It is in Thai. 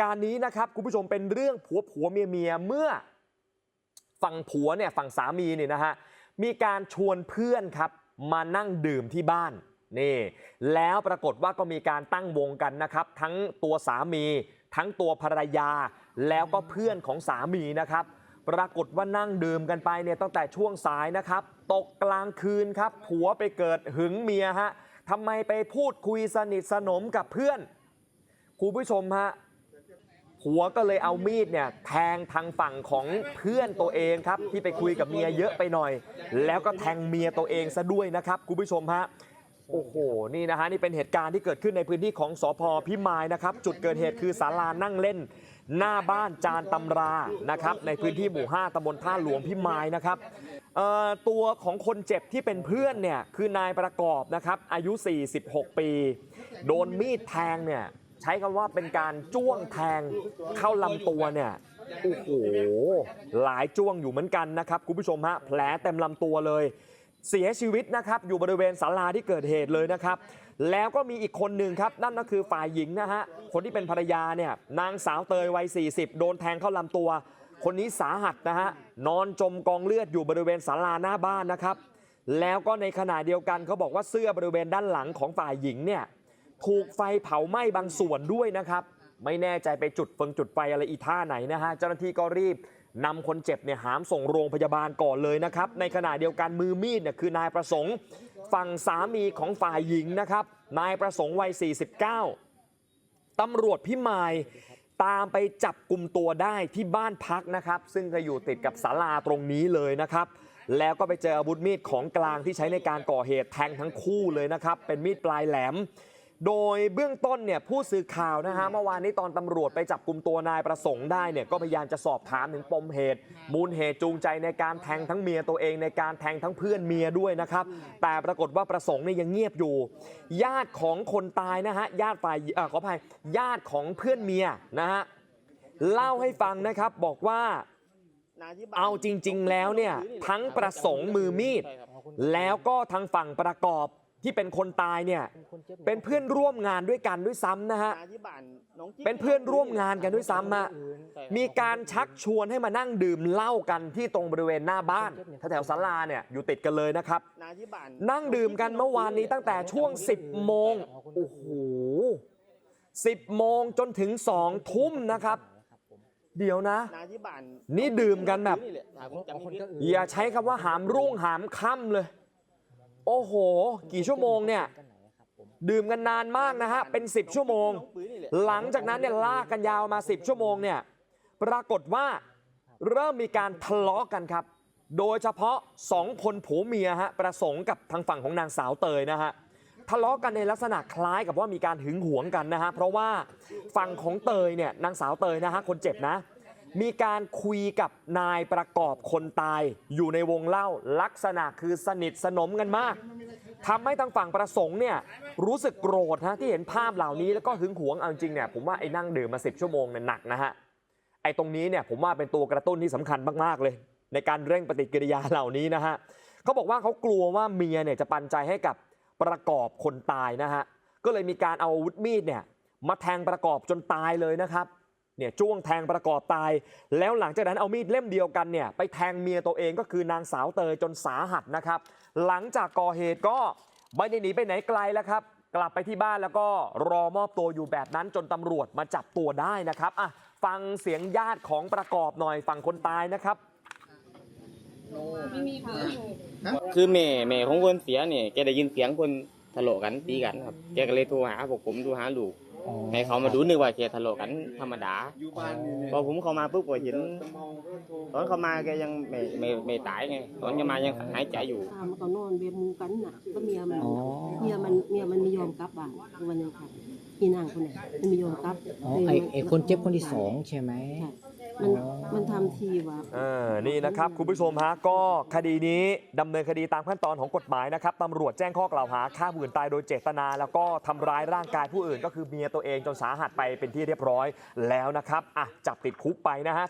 การณ์นี้นะครับคุณผู้ชมเป็นเรื่องผัวผัวเมียเมียเมื่อฝั่งผัวเนี่ยฝั่งสามีเนี่ยนะฮะมีการชวนเพื่อนครับมานั่งดื่มที่บ้านนี่แล้วปรากฏว่าก็มีการตั้งวงกันนะครับ ทั้งตัวสามีทั้งตัวภรรยา แล้วก็เพื่อนของสามีนะครับ ปรากฏว่านั่งดื่มกันไปเนี่ยตั้งแต่ช่วงสายนะครับ ตกกลางคืนครับ ผัวไปเกิดหึงเมียฮะทำไมไปพูดคุยสนิทสนมกับเพื่อนคุณผู้ชมฮะ ผัวก็เลยเอามีดเนี่ยแทงทางฝั่งของเพื่อนตัวเองครับ ที่ไปคุยกับเมียเยอะไปหน่อย แล้วก็แทงเมียตัวเองซะด้วยนะครับคุณผู้ชมฮะโอ้โหนี่นะฮะนี่เป็นเหตุการณ์ที่เกิดขึ้นในพื้นที่ของสพพิมายนะครับ จุดเกิดเหตุคือศาลานั่งเล่น หน้าบ้านจานตำรานะครับ ในพื้นที่หมู่ 5ตำบลท่าหลวงพิมายนะครับเอ่อตัวของคนเจ็บที่เป็นเพื่อนเนี่ยคือนายประกอบนะครับอายุ 46 ปี โดนมีดแทงเนี่ย ใช้คำว่าเป็นการจ้วงแทงเข้าลำตัวเนี่ยโอ้โหหลายจ้วงอยู่เหมือนกันนะครับคุณผู้ชมฮะแผลเต็มลำตัวเลย เสียชีวิตนะครับอยู่บริเวณศาลาที่เกิดเหตุเลยนะครับ แล้วก็มีอีกคนหนึ่งครับ นั่นก็คือฝ่ายหญิงนะฮะคนที่เป็นภรรยาเนี่ยนางสาวเตยวัย 40 โดนแทงเข้าลำตัว คนนี้สาหัสนะฮะนอนจมกองเลือดอยู่บริเวณศาลาหน้าบ้านนะครับ แล้วก็ในขณะเดียวกันเขาบอกว่าเสื้อบริเวณด้านหลังของฝ่ายหญิงเนี่ย ถูกไฟเผาไหม้บางส่วนด้วยนะครับ ไม่แน่ใจไปจุดเฟิงจุดไฟอะไรอีท่าไหนนะฮะ เจ้าหน้าที่ก็รีบนำคนเจ็บเนี่ยหามส่งโรงพยาบาลก่อนเลยนะครับ ในขณะเดียวกันมือมีดเนี่ยคือนายประสงค์ ฝั่งสามีของฝ่ายหญิงนะครับ นายประสงค์วัย 49ตำรวจพิมายตามไปจับกลุ่มตัวได้ที่บ้านพักนะครับ ซึ่งก็อยู่ติดกับศาลาตรงนี้เลยนะครับ แล้วก็ไปเจออาวุธมีดของกลางที่ใช้ในการก่อเหตุแทงทั้งคู่เลยนะครับ เป็นมีดปลายแหลม โดยเบื้องต้นเนี่ยผู้สื่อข่าวนะฮะเมื่อวานนี้ตอนตำรวจไปจับกลุ่มตัวนายประสงค์ได้เนี่ยก็พยายามจะสอบถามถึงปมเหตุ มูลเหตุจูงใจในการแทงทั้งเมียตัวเองในการแทงทั้งเพื่อนเมียด้วยนะครับ แต่ปรากฏว่าประสงค์เนี่ยยังเงียบอยู่ ญาติของคนตายนะฮะญาติฝ่ายเอ่อขออภัยญาติของเพื่อนเมียนะฮะเล่าให้ฟังนะครับบอกว่าเอาจริง ๆ แล้วเนี่ยทั้งประสงค์มือมีด แล้วก็ทางฝั่งประกอบ ที่เป็นคนตายเนี่ยเป็นเพื่อนร่วมงานด้วยกันด้วยซ้ำนะฮะเป็นเพื่อนร่วมงานกันด้วยซ้ำอะมีการชักชวนให้มานั่งดื่มเหล้ากันที่ตรงบริเวณหน้าบ้านแถวๆศาลาเนี่ยอยู่ติดกันเลยนะครับ นั่งดื่มกันเมื่อวานนี้ตั้งแต่ช่วง 10 โมงโอ้โห10 โมงจนถึง 2 ทุ่มนะครับเดี๋ยวนะ นี่ดื่มกันแบบอย่าใช้คำว่าหามรุ่งหามค่ำเลย โอ้โห กี่ชั่วโมงเนี่ย ดื่มกันนานมากนะฮะ เป็น 10 ชั่วโมง หลังจากนั้นเนี่ยลากกันยาวมา 10 ชั่วโมงเนี่ย ปรากฏว่าเริ่มมีการทะเลาะกันครับ โดยเฉพาะ 2 คนผัวเมียฮะ ประสงค์กับทางฝั่งของนางสาวเตยนะฮะ ทะเลาะกันในลักษณะคล้ายกับว่ามีการหึงหวงกันนะฮะ เพราะว่าฝั่งของเตยเนี่ย นางสาวเตยนะฮะ คนเจ็บนะ มีการคุยกับนายประกอบคนตายอยู่ในวงเล่าลักษณะคือสนิทสนมกันมากทำให้ทางฝั่งประสงค์เนี่ยรู้สึกโกรธฮะที่เห็นภาพเหล่านี้แล้วก็หึงหวงเอาจริงเนี่ยผมว่าไอ้นั่งดื่มมา10ชั่วโมงเนี่ยหนักนะฮะไอ้ตรงนี้เนี่ยผมว่าเป็นตัวกระตุ้นที่สำคัญมากๆเลย ในการเร่งปฏิกิริยาเหล่านี้นะฮะเขาบอกว่าเขากลัวว่าเมียเนี่ยจะปันใจให้กับประกอบคนตายนะฮะก็เลยมีการเอาอาวุธมีดเนี่ยมาแทงประกอบจนตายเลยนะครับ เนี่ยจ้วงแทงประกอบตาย แล้วหลังจากนั้นเอามีดเล่มเดียวกันเนี่ยไปแทงเมียตัวเองก็คือนางสาวเตยจนสาหัสนะครับ หลังจากก่อเหตุก็ไม่ได้หนีไปไหนไกลแล้วครับ กลับไปที่บ้านแล้วก็รอมอบตัวอยู่แบบนั้นจนตำรวจมาจับตัวได้นะครับอะฟังเสียงญาติของประกอบหน่อยฝั่งคนตายนะครับ ไม่มีค่ะคือแม่แม่ของคนเสียเนี่ยแกได้ยินเสียงคนทะเลาะกันตีกันครับแกก็เลยโทรหาพวกผมโทรหาลูก ให้เขามาดูนึกว่าแกทะเลาะกันธรรมดาพอผมเข้ามาปุ๊บก็เห็นตอนเขามาแกยังไม่ไม่ไม่ตายไง ตอนจะมายังหายใจอยู่ ตามก็นอนเบมูกันน่ะ ก็เมียมันเมียมันเมียมันไม่ยอมกลับบ้านคือวันยังค่ะพี่นางคนไหนมันไม่ยอมกลับอ๋อไอไอคนเจ็บคนที่สองใช่ไหม ใช่มัน มันทำทีว่าเออนี่นะครับคุณผู้ชมฮะก็คดีนี้ดำเนินคดีตามขั้นตอนของกฎหมายนะครับตำรวจแจ้งข้อกล่าวหาฆ่าผู้อื่นตายโดยเจตนา แล้วก็ทำร้ายร่างกายผู้อื่น ก็คือเมียตัวเองจนสาหัสไปเป็นที่เรียบร้อยแล้วนะครับอะจับติดคุกไปนะฮะ